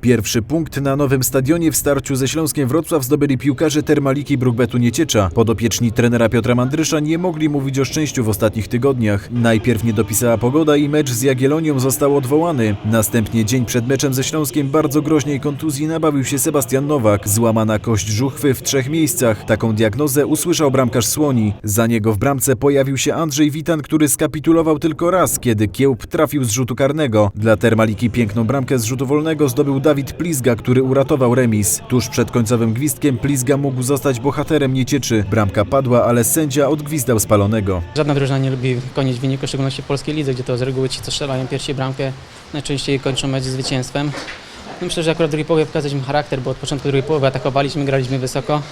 Pierwszy punkt na nowym stadionie w starciu ze Śląskiem Wrocław zdobyli piłkarze Termaliki Brukbetu Nieciecza. Podopieczni trenera Piotra Mandrysza nie mogli mówić o szczęściu w ostatnich tygodniach. Najpierw nie dopisała pogoda i mecz z Jagiellonią został odwołany. Następnie dzień przed meczem ze Śląskiem bardzo groźnej kontuzji nabawił się Sebastian Nowak. Złamana kość żuchwy w trzech miejscach. Taką diagnozę usłyszał bramkarz Słoni. Za niego w bramce pojawił się Andrzej Witan, który skapitulował tylko raz, kiedy Kiełb trafił z rzutu karnego. Dla Termaliki piękną bramkę z rzutu wolnego zdobył Dawid Plizga, który uratował remis. Tuż przed końcowym gwizdkiem Plizga mógł zostać bohaterem Niecieczy. Bramka padła, ale sędzia odgwizdał spalonego. Żadna drużyna nie lubi koniec wyniku, w szczególności w polskiej lidze, gdzie to z reguły ci, co strzelają pierwsi bramkę, najczęściej kończą mecz zwycięstwem. No myślę, że akurat drugiej połowie pokazaliśmy charakter, bo od początku drugiej połowy atakowaliśmy, graliśmy wysoko.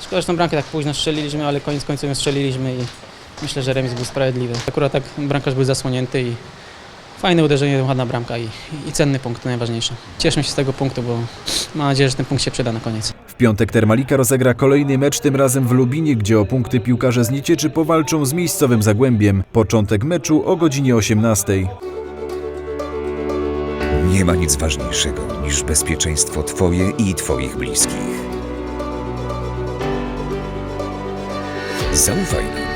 Szkoda, że tą bramkę tak późno strzeliliśmy, ale koniec końców ją strzeliliśmy i myślę, że remis był sprawiedliwy. Akurat tak bramkarz był zasłonięty i fajne uderzenie, ładna bramka i, i cenny punkt, to najważniejsze. Cieszmy się z tego punktu, bo mam nadzieję, że ten punkt się przyda na koniec. W piątek Termalika rozegra kolejny mecz, tym razem w Lubinie, gdzie o punkty piłkarze z Niecieczy powalczą z miejscowym Zagłębiem. Początek meczu o godzinie 18. Nie ma nic ważniejszego niż bezpieczeństwo Twoje i Twoich bliskich. Zaufaj nam